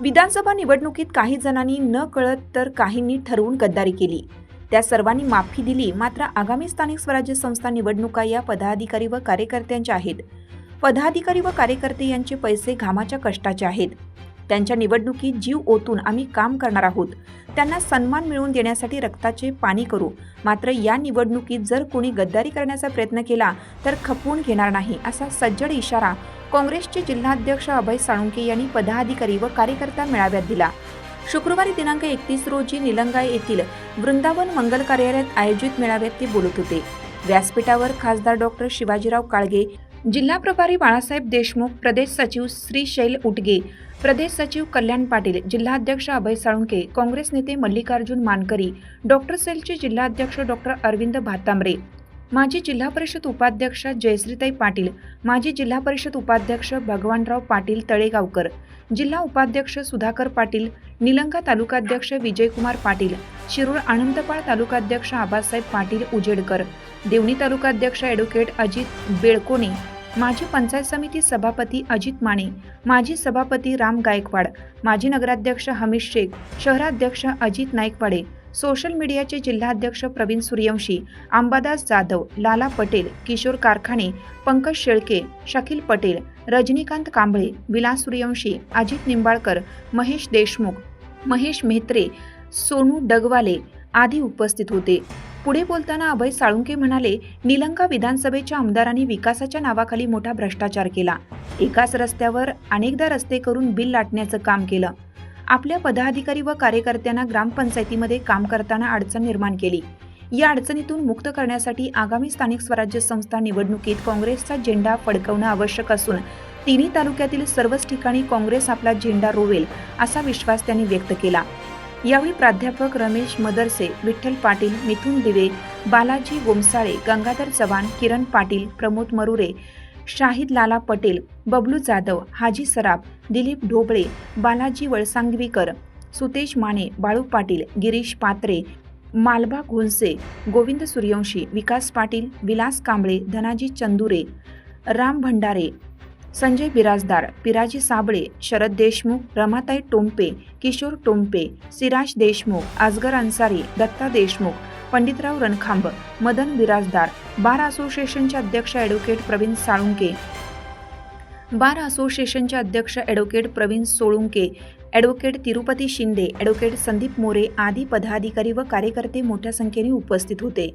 विधानसभा निवडणुकीत काही जणांनी न कळत तर काहींनी ठरवून गद्दारी केली. त्या सर्वांनी माफी दिली मात्र आगामी स्थानिक स्वराज्य संस्था निवडणुका या पदाधिकारी व कार्यकर्त्यांच्या आहेत. पदाधिकारी व कार्यकर्ते यांचे पैसे घामाच्या कष्टाचे आहेत. त्यांच्या निवडणुकीत जीव ओतून आम्ही काम करणार आहोत. त्यांना सन्मान मिळवून देण्यासाठी रक्ताचे पाणी करू. मात्र या निवडणुकीत जर कोणी गद्दारी करण्याचा प्रयत्न केला तर खपवून घेणार नाही असा सज्जड इशारा काँग्रेसचे जिल्हाध्यक्ष अभय साळुंके यांनी पदाधिकारी व कार्यकर्ता मेळाव्यात दिला. शुक्रवारी दिनांक एकतीस रोजी निलंगा येथील वृंदावन मंगल कार्यालयात आयोजित मेळाव्यात ते बोलत होते. व्यासपीठावर खासदार डॉक्टर शिवाजीराव काळगे जिल्हा प्रभारी बाळासाहेब देशमुख प्रदेश सचिव श्रीशैल उटगे प्रदेश सचिव कल्याण पाटील जिल्हाध्यक्ष अभय साळुंके काँग्रेस नेते मल्लिकार्जुन मानकरी डॉक्टर सेलचे जिल्हाध्यक्ष डॉक्टर अरविंद भातांबरे माजी जिल्हा परिषद उपाध्यक्ष जयश्रीताई पाटील माजी जिल्हा परिषद उपाध्यक्ष भगवानराव पाटील तळेगावकर जिल्हा उपाध्यक्ष सुधाकर पाटील निलंगा तालुकाध्यक्ष विजयकुमार पाटील शिरूर आनंदपाळ तालुकाध्यक्ष आबासाहेब पाटील उजेडकर देवणी तालुकाध्यक्ष ॲडव्होकेट अजित बेळकोणे माजी पंचायत समिती सभापती अजित माने माजी सभापती राम गायकवाड माजी नगराध्यक्ष हमीश शेख शहराध्यक्ष अजित नाईकवाडे सोशल मीडियाचे जिल्हाध्यक्ष प्रवीण सूर्यवंशी अंबादास जाधव लाला पटेल किशोर कारखाने पंकज शेळके शकील पटेल रजनीकांत कांबळे विलास सूर्यवंशी अजित निंबाळकर महेश देशमुख महेश मेहत्रे सोनू डगवाले आदी उपस्थित होते. पुढे बोलताना अभय साळुंके म्हणाले निलंगा विधानसभेच्या आमदारांनी विकासाच्या नावाखाली मोठा भ्रष्टाचार केला. एकाच रस्त्यावर अनेकदा रस्ते करून बिल लाटण्याचं काम केलं. आपल्या पदाधिकारी व कार्यकर्त्यांना ग्रामपंचायतीमध्ये काम करताना अडचण निर्माण केली. या अडचणीतून मुक्त करण्यासाठी आगामी स्थानिक स्वराज्य संस्था निवडणुकीत काँग्रेसचा झेंडा फडकवणं आवश्यक असून तिन्ही तालुक्यातील सर्वच ठिकाणी काँग्रेस आपला झेंडा रोवेल असा विश्वास त्यांनी व्यक्त केला. यावेळी प्राध्यापक रमेश मदरसे विठ्ठल पाटील मिथुन दिवे बालाजी गोमसाळे गंगाधर चव्हाण किरण पाटील प्रमोद मरुरे शाहिद लाला पटेल बबलू जाधव हाजी सराफ दिलीप ढोबळे बालाजी वळसांगवीकर सुतेश माने बाळू पाटील गिरीश पात्रे मालबा घोलसे गोविंद सूर्यवंशी विकास पाटील विलास कांबळे धनाजी चंदुरे राम भंडारे संजय बिराजदार पिराजी साबळे शरद देशमुख रमाताई टोंपे किशोर टोंपे सिराज देशमुख आजगर अन्सारी दत्ता देशमुख पंडितराव रणखांब मदन बिराजदार बार असोसिएशनचे अध्यक्ष ॲडव्होकेट प्रवीण साळुंके. बार असोसिएशनचे अध्यक्ष advocate Pravin Solunke advocate Tirupati Shinde advocate Sandeep More आदी पदाधिकारी व कार्यकर्ते मोठ्या संख्येने उपस्थित होते.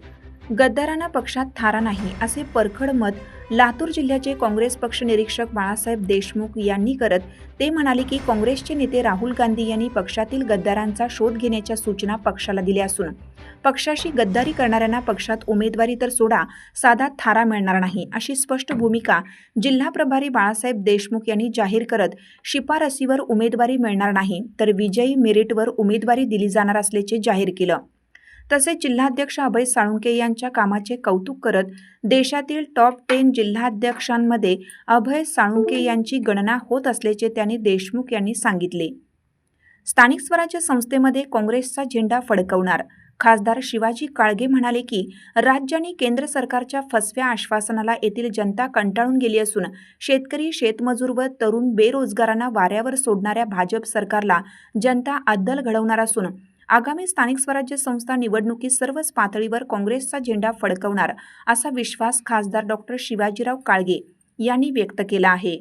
गद्दारांना पक्षात थारा नाही असे परखड मत लातूर जिल्ह्याचे काँग्रेस पक्ष निरीक्षक बाळासाहेब देशमुख यांनी करत ते म्हणाले की काँग्रेसचे नेते राहुल गांधी यांनी पक्षातील गद्दारांचा शोध घेण्याच्या सूचना पक्षाला दिल्या असून पक्षाशी गद्दारी करणाऱ्यांना पक्षात उमेदवारी तर सोडा साधा थारा मिळणार नाही अशी स्पष्ट भूमिका जिल्हा प्रभारी बाळासाहेब देशमुख यांनी जाहीर करत शिफारसीवर उमेदवारी मिळणार नाही तर विजयी मेरिटवर उमेदवारी दिली जाणार असल्याचे जाहीर केलं. तसेच जिल्हाध्यक्ष अभय साळुंके यांच्या कामाचे कौतुक करत देशातील टॉप टेन जिल्हाध्यक्षांमध्ये अभय साळुंके यांची गणना होत असल्याचे त्यांनी देशमुख यांनी सांगितले. स्थानिक स्वराज्य संस्थेमध्ये काँग्रेसचा झेंडा फडकवणार. खासदार शिवाजी काळगे म्हणाले की राज्य आणि केंद्र सरकारच्या फसव्या आश्वासनाला येथील जनता कंटाळून गेली असून शेतकरी शेतमजूर व तरुण बेरोजगारांना वाऱ्यावर सोडणाऱ्या भाजप सरकारला जनता अद्दल घडवणार असून आगामी स्थानिक स्वराज्य संस्था निवडणुकीत सर्वच पातळीवर काँग्रेसचा झेंडा फडकवणार असा विश्वास खासदार डॉक्टर शिवाजीराव काळगे यांनी व्यक्त केला आहे.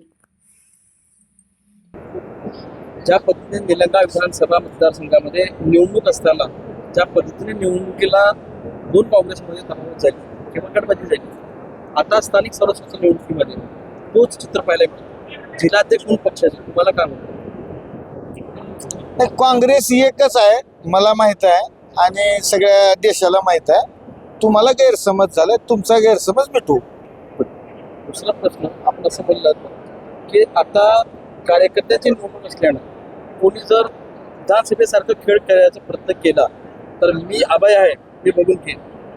ज्या पद्धतीने निलंगा विधानसभा मतदारसंघामध्ये निवडणूक असताना ज्या पद्धतीने निवडणुकीला दोन काँग्रेसमध्ये तफावत झाली किंवा गटबाजी झाली आता स्थानिक स्वराज्य निवडणुकीमध्ये तोच चित्र पाहायला मिळतो. जिल्हाध्यक्ष म्हणून पक्षाचे तुम्हाला काय म्हणतो नाही, काँग्रेस एकच आहे मला माहीत आहे आणि सगळ्या देशाला माहीत आहे. तुम्हाला गैरसमज झाला तुमचा गैरसमज मिटू. दुसरा प्रश्न आपण असं बोललात की आता कार्यकर्त्याची निवडणूक असल्यानं कोणी जर विधानसभेसारखं खेळ खेळायचा प्रयत्न केला तर मी अभय आहे मी बघून की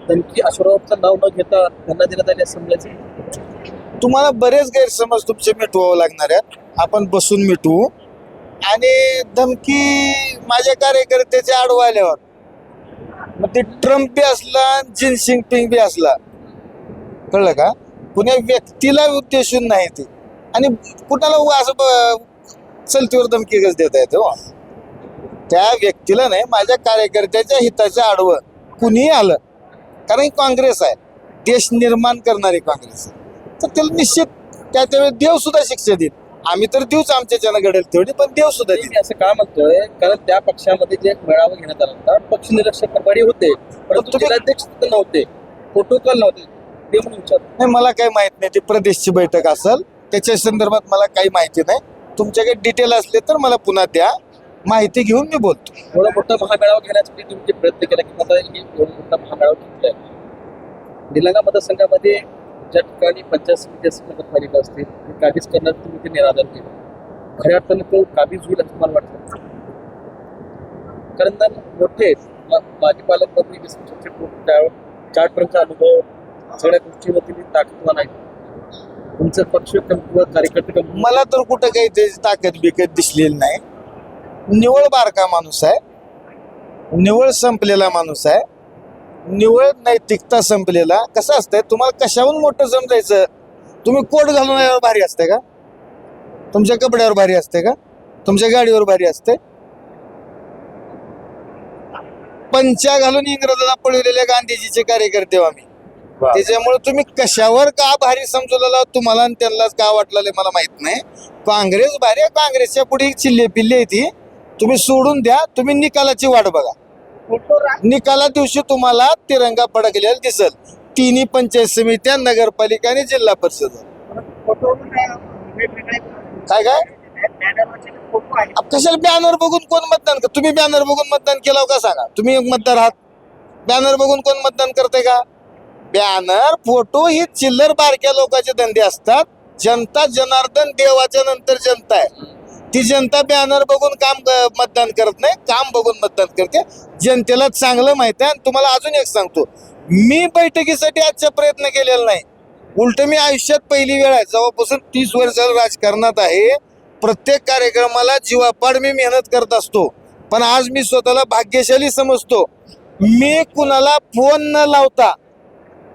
धमकी अश्वरावचं नाव न घेता त्यांना देण्यात आली असं समजायचं तुम्हाला बरेच गैरसमज तुमचे मिटवावं लागणार आहेत. आपण बसून मिटवू. आणि धमकी माझ्या कार्यकर्त्याच्या आडवाल्यावर. मग ते ट्रम्प बी असला जिनसिंग पिंग बी असला. कळलं का? कुण्या व्यक्तीला उद्देशून नाही ते. आणि कुणाला असं ब- चलतीवर धमकी कस देता येते हो? त्या व्यक्तीला नाही माझ्या कार्यकर्त्याच्या हिताच्या आडवं कुणीही आलं. कारण काँग्रेस आहे. देश निर्माण करणारी काँग्रेस आहे. तर त्याला निश्चित त्या त्यावेळी देव सुद्धा शिक्षा देईल. आम्ही तर देऊच आमच्या जन घडेल तेवढी पण देव सुद्धा देईल मी असं का म्हणतोय? कारण त्या पक्षामध्ये जे मेळावा घेण्यात आला होता पक्ष निरीक्षक प्रभारी होते परंतु तुम्ही- जिल्हाध्यक्ष तिथे नव्हते प्रोटोकॉल नव्हते. ते म्हणून नाही मला काही माहीत नाही ती प्रदेशची बैठक असेल त्याच्या संदर्भात मला काही माहिती नाही. तुमच्याकडे डिटेल असले तर मला पुन्हा द्या माहिती घेऊन मी बोलतो. एवढा मोठा महामेळावा घेण्यासाठी तुम्ही जे प्रयत्न केला की आता हे एवढा मोठा महामेळावा घेतलाय. निलंगा मतदारसंघामध्ये ज्या ठिकाणी पंचायत समिती असेल नगरपालिका असतील ते काबीज करण्यात तुम्ही ते निराधार केलं. खऱ्या अर्थानं तो काबीज होईल असं मला वाटतं. कारण मोठे आहेत. मा- माजी पालकमंत्री विष्णू सचिव अनुभव सगळ्या गोष्टीवरती मी ताकदवान आहे. तुमचं पक्ष किंवा कार्यकर्ते मला तर कुठं काही त्याची ताकद बिकत दिसलेली नाही. निवळ बारका माणूस आहे. निवळ संपलेला माणूस आहे. निवळ नैतिकता संपलेला. कसं असतंय तुम्हाला कशाहून मोठं समजायचं? तुम्ही कोट घालून भारी असते का? तुमच्या कपड्यावर भारी असते का? तुमच्या गाडीवर भारी असते पंचा घालून इंग्रजाला पळवलेल्या गांधीजीचे कार्यकर्ते हो आम्ही. त्याच्यामुळे तुम्ही कशावर का भारी समजवलेला तुम्हाला आणि त्यांनाच का वाटलेलं मला माहीत नाही. काँग्रेस भारी आहे काँग्रेसच्या पुढे चिल्ले पिल्ले ती. तुम्ही सोडून द्या तुम्ही निकालाची वाट बघा. निकाला दिवशी तुम्हाला तिरंगा फडकलेला दिसल. तिन्ही पंचायत समित्या नगरपालिका आणि जिल्हा परिषद. काय काय? कशाला बॅनर बघून कोण मतदान कर? तुम्ही बॅनर बघून मतदान केलं हो का सांगा? तुम्ही एक मतदार आहात. बॅनर बघून कोण मतदान करते का? बॅनर फोटो ही चिल्लर बारक्या लोकांचे धंदे असतात. जनता जनार्दन देवाच्या नंतर जनता आहे. ती जनता बॅनर बघून काम क- मतदान करत नाही काम बघून मतदान करते. जनतेला चांगलं माहीत आहे. आणि तुम्हाला अजून एक सांगतो. मी बैठकीसाठी आजचा प्रयत्न केलेला नाही. उलट मी आयुष्यात पहिली वेळ आहे. जेव्हापासून तीस वर्ष राजकारणात आहे. प्रत्येक कार्यक्रमाला जीवापाड मी मेहनत करत असतो. पण आज मी स्वतःला भाग्यशाली समजतो. मी कुणाला फोन न लावता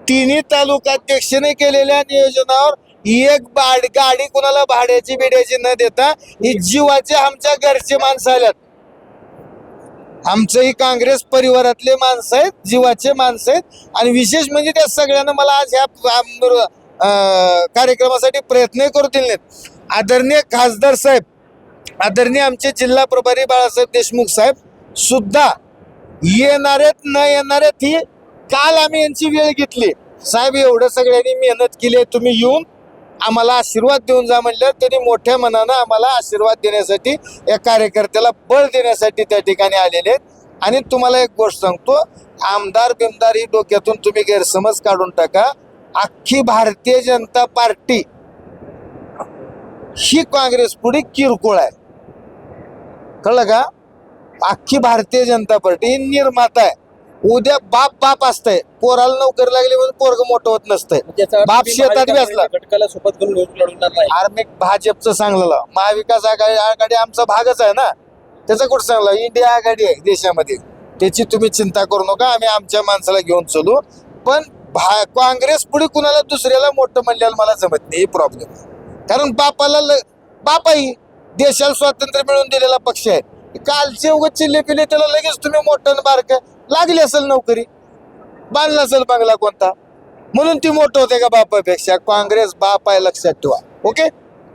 तिन्ही तालुकाध्यक्षाने केलेल्या नियोजनावर एक बाड गाडी कुणाला भाड्याची बिड्याची न देता ही जीवाचे आमच्या घरचे माणसं आल्यात. आमचं ही काँग्रेस परिवारातले माणसं आहेत जीवाचे माणसं आहेत. आणि विशेष म्हणजे त्या सगळ्यांना मला आज ह्या कार्यक्रमासाठी प्रयत्न करू दिले नाहीत. आदरणीय खासदार साहेब आदरणीय आमचे जिल्हा प्रभारी बाळासाहेब देशमुख साहेब सुद्धा येणारेत न येणारेत ही काल आम्ही यांची वेळ घेतली. साहेब एवढं सगळ्यांनी मेहनत केली आहे तुम्ही येऊन आम्हाला आशीर्वाद देऊन जा म्हणलं. त्यांनी मोठ्या मनानं आम्हाला आशीर्वाद देण्यासाठी या कार्यकर्त्याला बळ देण्यासाठी त्या ठिकाणी आलेले आहेत. आणि तुम्हाला एक गोष्ट सांगतो आमदार बिमदार ही डोक्यातून तुम्ही गैरसमज काढून टाका. अख्खी भारतीय जनता पार्टी ही काँग्रेस पुढे किरकोळ आहे. कळलं का? अख्खी भारतीय जनता पार्टी ही निर्माता आहे. उद्या बाप बाप असतंय. पोराला नोकरी लागली म्हणून पोरग मोठं होत नसतंय. बाप शेतात घटकाला सोबत लढवणार नाही. आर्मी भाजपचं चांगलं महाविकास आघाडी आघाडी आमचा भागच आहे ना. त्याचं कुठं चांगलं इंडिया आघाडी आहे देशामध्ये. त्याची तुम्ही चिंता करू नका. आम्ही आमच्या माणसाला घेऊन चलू. पण भा काँग्रेस पुढे कुणाला दुसऱ्याला मोठं म्हणल्याला मला जमत नाही. प्रॉब्लेम कारण बापाला बापाही देशाला स्वातंत्र्य मिळवून दिलेला पक्ष आहे. कालचे उगत चिल्ले पिले त्याला लगेच तुम्ही मोठं बारक लागली असेल नोकरी बांधला असेल बंगला कोणता म्हणून ती मोठं होते का बापापेक्षा? काँग्रेस बाप आहे लक्षात ठेवा. ओके?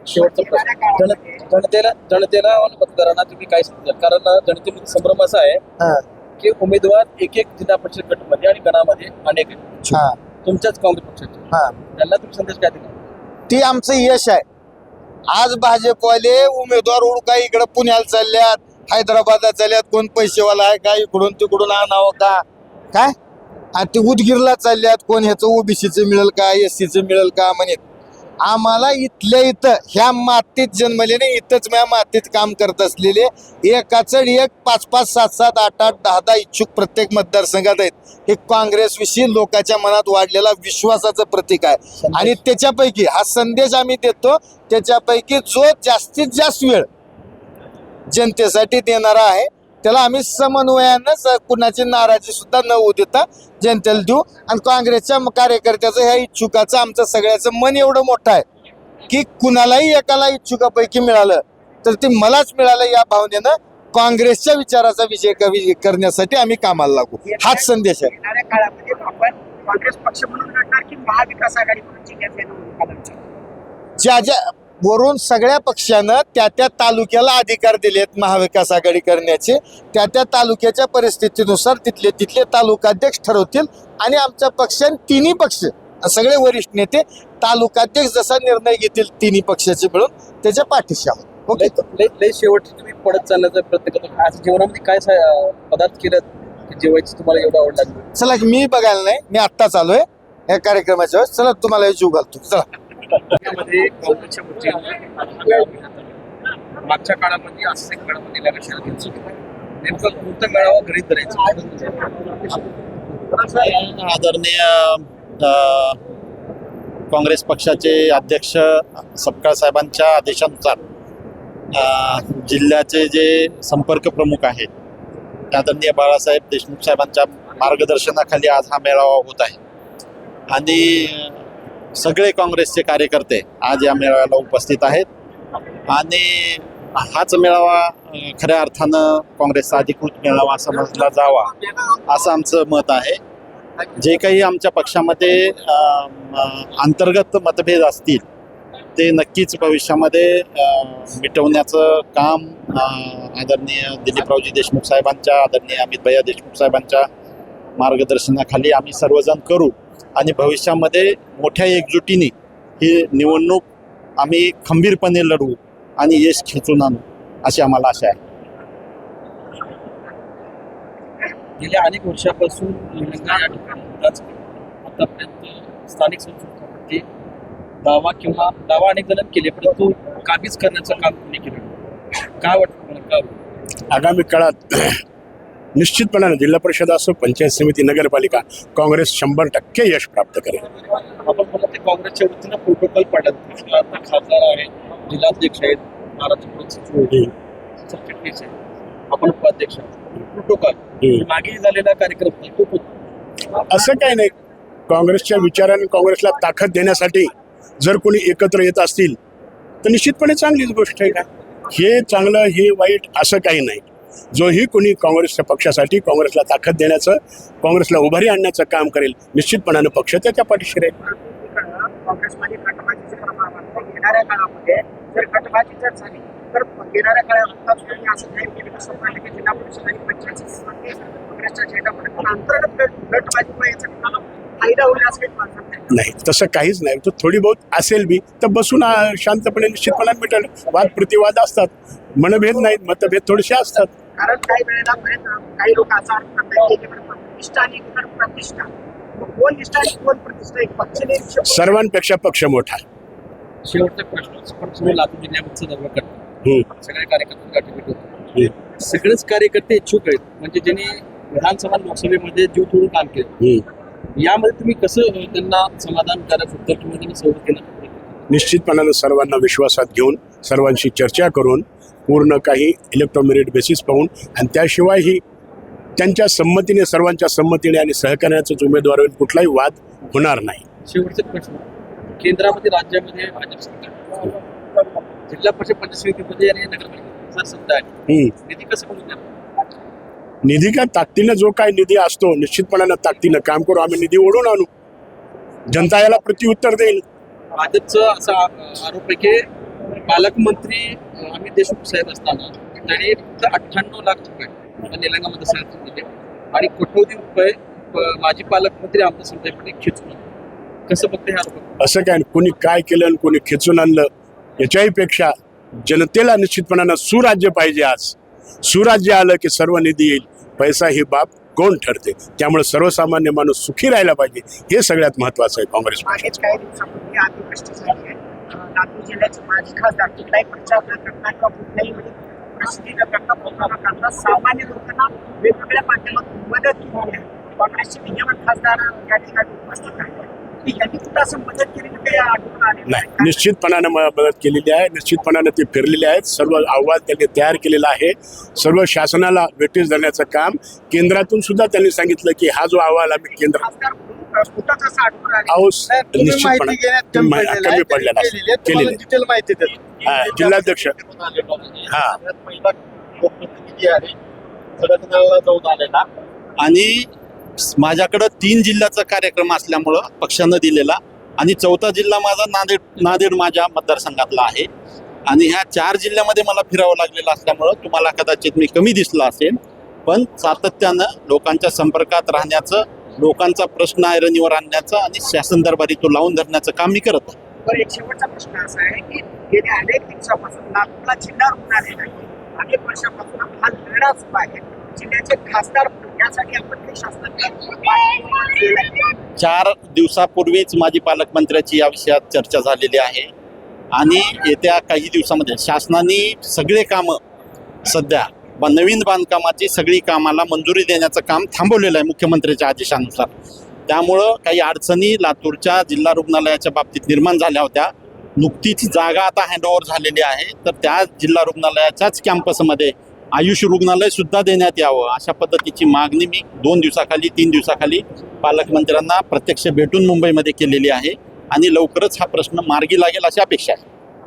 शेवटचा प्रश्न. जन- जनतेला जनतेला आणि मतदारांना तुम्ही काय सांगताल कारण जनतेमध्ये संभ्रम असा आहे हा. की उमेदवार एक एक जिल्हा परिषद गटमध्ये आणि गणामध्ये अनेक आहेत. हा. तुमच्याच काँग्रेस पक्षाचे. हा. त्यांना तुम्ही संदेश काय दिला ती आमचं यश आहे. आज भाजपवाले उमेदवार उडका इकडं पुण्याला चालल्यात. हैदराबादला चालल्यात कोण पैसेवाला आहे का इकडून तिकडून आणावं का? काय? आणि ते उदगीरला चालल्यात कोण ह्याचं ओबीसीचं मिळेल का एस सीचं मिळेल का म्हणे. आम्हाला इथल्या इथं ह्या मातीत जन्मले नाही इथंच म्या मातीत काम करत असलेले एकाचड एक पाच पाच सात सात आठ आठ दहा दहा इच्छुक प्रत्येक मतदारसंघात आहेत. हे काँग्रेसविषयी लोकांच्या मनात वाढलेला विश्वासाचं प्रतीक आहे. आणि त्याच्यापैकी हा संदेश आम्ही देतो त्याच्यापैकी जो जास्तीत जास्त वेळ जनतेसाठी देणारा आहे. त्याला आम्ही समन्वयानं कुणाची नाराजी सुद्धा न होऊ देता जनतेला देऊ. आणि काँग्रेसच्या कार्यकर्त्याचं ह्या इच्छुकाचं आमचं सगळ्याचं मन एवढं मोठं आहे की कुणालाही एकाला इच्छुकापैकी मिळालं तर ते मलाच मिळालं या भावनेनं काँग्रेसच्या विचाराचा विजय विजय करण्यासाठी आम्ही कामाला लागू. हाच संदेश आहे. येणाऱ्या काळामध्ये आपण काँग्रेस पक्ष म्हणून लढणार की महाविकास आघाडी म्हणून जिल्ह्यातल्या निवडणुका लढणार ज्या ज्या वरून सगळ्या पक्षानं त्या त्या तालुक्याला अधिकार दिलेत महाविकास आघाडी करण्याचे. त्या त्या तालुक्याच्या परिस्थितीनुसार तिथले तिथले तालुकाध्यक्ष ठरवतील आणि आमच्या पक्षाने तिन्ही पक्ष सगळे वरिष्ठ नेते तालुकाध्यक्ष जसा निर्णय घेतील तिन्ही पक्षाचे मिळून त्याच्या पाठीशी आहोत. ओके? लय शेवटची तुम्ही पडत चालण्याचा प्रयत्न करतो आज जेवणामध्ये काय पदार्थ केलेत की जेवायची तुम्हाला एवढं आवड लागली? चला मी बघायला नाही मी आत्ताच आलोय या कार्यक्रमाच्या वेळेस. चला तुम्हाला जीव घालतो. चला. त्यामध्ये काँग्रेसच्या वतीने मागच्या काळामध्ये असं एक काळामध्ये लग्न शहरात नेमकं कोणतं मेळावा घरी करायचं? आदरणीय काँग्रेस पक्षाचे अध्यक्ष सपकाळ साहेबांच्या आदेशानुसार जिल्ह्याचे जे संपर्क प्रमुख आहेत आदरणीय बाळासाहेब देशमुख साहेबांच्या मार्गदर्शनाखाली आज हा मेळावा होत आहे. आणि सगळे काँग्रेसचे कार्यकर्ते आज या मेळाव्याला उपस्थित आहेत. आणि हाच मेळावा खऱ्या अर्थानं काँग्रेसचा अधिकृत मेळावा समजला जावा असं आमचं मत आहे. जे काही आमच्या पक्षामध्ये अंतर्गत मतभेद असतील ते नक्कीच भविष्यामध्ये मिटवण्याचं काम आदरणीय दिलीपरावजी देशमुख साहेबांच्या आदरणीय अमित भैया देशमुख साहेबांच्या मार्गदर्शनाखाली आम्ही सर्वजण करू. आणि भविष्यामध्ये मोठ्या एकजुटीने ही निवडणूक आम्ही खंबीरपणे लढवू आणि यश खेचून आणू अशी आम्हाला आशा आहे. गेल्या अनेक वर्षापासून निलंगा या ठिकाणी विधानसभेत आतापर्यंत स्थानिक दावा किंवा दावा अनेक जण केले परंतु काबीज करण्याचं काम कोणी केलं नाही. काय वाटतं? आगामी काळात निश्चितपणाने जिल्हा परिषद असो पंचायत समिती नगरपालिका काँग्रेस शंभर टक्के यश प्राप्त करेल. आपण ते काँग्रेसच्या वतीनं प्रोटोकॉल पाडत खासदार आहेत जिल्हाध्यक्ष आहेत. महाराष्ट्र आपण उपाध्यक्ष प्रोटोकॉल. मागे झालेला कार्यक्रम. असं काही नाही. काँग्रेसच्या विचाराने काँग्रेसला ताकद देण्यासाठी जर कोणी एकत्र येत असतील तर निश्चितपणे चांगलीच गोष्ट आहे का? हे चांगलं हे वाईट असं काही नाही. जोही कोणी काँग्रेसच्या पक्षासाठी काँग्रेसला ताकद देण्याचं काँग्रेसला उभारी आणण्याचं काम करेल निश्चितपणानं पक्ष त्याच्या पाठीशी राहील. नाही तसं काहीच नाही. तो थोडी बहुत असेल बी तर बसून शांतपणे निश्चितपणे मिटेल वाद प्रतिवाद असतात. मनभेद नाहीत मतभेद थोडेसे असतात. कारण काही वेळेला बरेच काही लोक असा अर्थ करतात की निष्ठा आणि प्रतिष्ठा. कोण निष्ठा आणि कोण प्रतिष्ठा एक पक्ष निरीक्षक सर्वांपेक्षा पक्ष मोठा शेवटचा प्रश्न पण तुम्ही लातूर जिल्ह्यामध्ये दौरा करता हम्म. सगळे कार्यकर्ते गाठीभेट सगळेच कार्यकर्ते इच्छुक आहेत. म्हणजे ज्यांनी विधानसभा लोकसभेमध्ये जीव तोडून काम केलं. यामध्ये तुम्ही कसं त्यांना समाधानकारक उत्तर किंवा त्यांना सवय केलं? निश्चितपणानं सर्वांना विश्वासात घेऊन सर्वांशी चर्चा करून पूर्ण काही इलेक्ट्रोमेरिट बेसिस पाहून. आणि त्याशिवायही त्यांच्या संमतीने सर्वांच्या संमतीने आणि सहकार्याचाच उमेदवार होईल कुठलाही वाद होणार नाही. शेवटचा प्रश्न. केंद्रामध्ये राज्यामध्ये भाजप सरकार. जिल्हा परिषद पंचायत समितीमध्ये आणि नगरपालिका सत्ता आहे. निधी कसं निधी का ताकदीनं जो काय निधी असतो निश्चितपणानं ताकदीनं काम करू आम्ही निधी ओढून आणू. जनता याला प्रत्युत्तर देईल. भाजपचं असा आरोप आहे की पालकमंत्री अमित देशमुख साहेब असताना त्यांनी फक्त अठ्ठ्याण्णव लाख रुपये निलंगामध्ये सांगितले दिले आणि कोट्यवधी रुपये माजी पालकमंत्री आमदार संजय पटेल खेचून आणले. कसं बघते हे आरोप असं काय कोणी काय केलं आणि कोणी खेचून आणलं याच्याही पेक्षा जनतेला निश्चितपणानं सुराज्य पाहिजे आज. सुराज्य आलं की सर्व निधी येईल. पैसा ही बाब कोण ठरते? त्यामुळे सर्वसामान्य माणूस सुखी राहायला पाहिजे. हे सगळ्यात महत्वाचं आहे काँग्रेस पक्षाचं. लातूर जिल्ह्याचे माजी खासदार कुठलाही प्रचार न करता किंवा कुठल्याही म्हणजे प्रसिद्धी न करता बोलता न करता सामान्य लोकांना वेगवेगळ्या माध्यमातून मदत केली आहे काँग्रेसचे विद्यमान खासदार या ठिकाणी उपस्थित आहेत नाही? निश्चितपणानं मदत केलेली आहे निश्चितपणानं ते फिरलेले आहेत सर्व अहवाल त्यांनी तयार केलेला आहे सर्व शासनाला वेटीस धरण्याचं काम केंद्रातून सुद्धा त्यांनी सांगितलं की हा जो अहवाल आम्ही केंद्र कुठंच असं निश्चितपणे कमी पडलेला आहे, आहे. केलेली. डिटेल माहिती देतो हा, जिल्हाध्यक्ष हा. सगळ्यात पहिला लोकप्रतिनिधी आहे जाऊन आलेला आणि माझ्याकडं तीन जिल्ह्याचा कार्यक्रम असल्यामुळं पक्षानं दिलेला आणि चौथा जिल्हा माझा नांदेड नांदेड माझ्या मतदारसंघातला आहे आणि ह्या चार जिल्ह्यामध्ये मला फिरावं लागलेलं असल्यामुळं तुम्हाला कदाचित मी कमी दिसलो असेल पण सातत्यानं लोकांच्या संपर्कात राहण्याचं लोकांचा प्रश्न ऐरणीवर आणण्याचं आणि शासन दरबारी तो लावून धरण्याचं काम मी करत आहे एक शेवटचा प्रश्न असा आहे की गेल्या अनेक दिवसापासून नागपूरला जिल्हा रुग्णालय अनेक वर्षापासून हा लढा सुरू आहे जिल्ह्याचे खासदार यासाठी आपण. चार दिवसापूर्वीच माझी पालकमंत्र्याची या विषयात चर्चा झालेली आहे आणि येत्या काही दिवसामध्ये शासनाने सगळे कामं सध्या नवीन बांधकामाची सगळी कामाला मंजुरी देण्याचं काम थांबवलेलं आहे मुख्यमंत्र्याच्या आदेशानुसार. त्यामुळं काही अडचणी लातूरच्या जिल्हा रुग्णालयाच्या बाबतीत निर्माण झाल्या होत्या. नुकतीच जागा आता हँडओव्हर झालेली आहे. तर त्या जिल्हा रुग्णालयाच्याच कॅम्पसमध्ये आयुष रुग्णालय सुद्धा देण्यात यावं अशा पद्धतीची मागणी मी दोन दिवसाखाली तीन दिवसाखाली पालकमंत्र्यांना प्रत्यक्ष भेटून मुंबईमध्ये केलेली आहे. आणि लवकरच हा प्रश्न मार्गी लागेल अशी अपेक्षा आहे.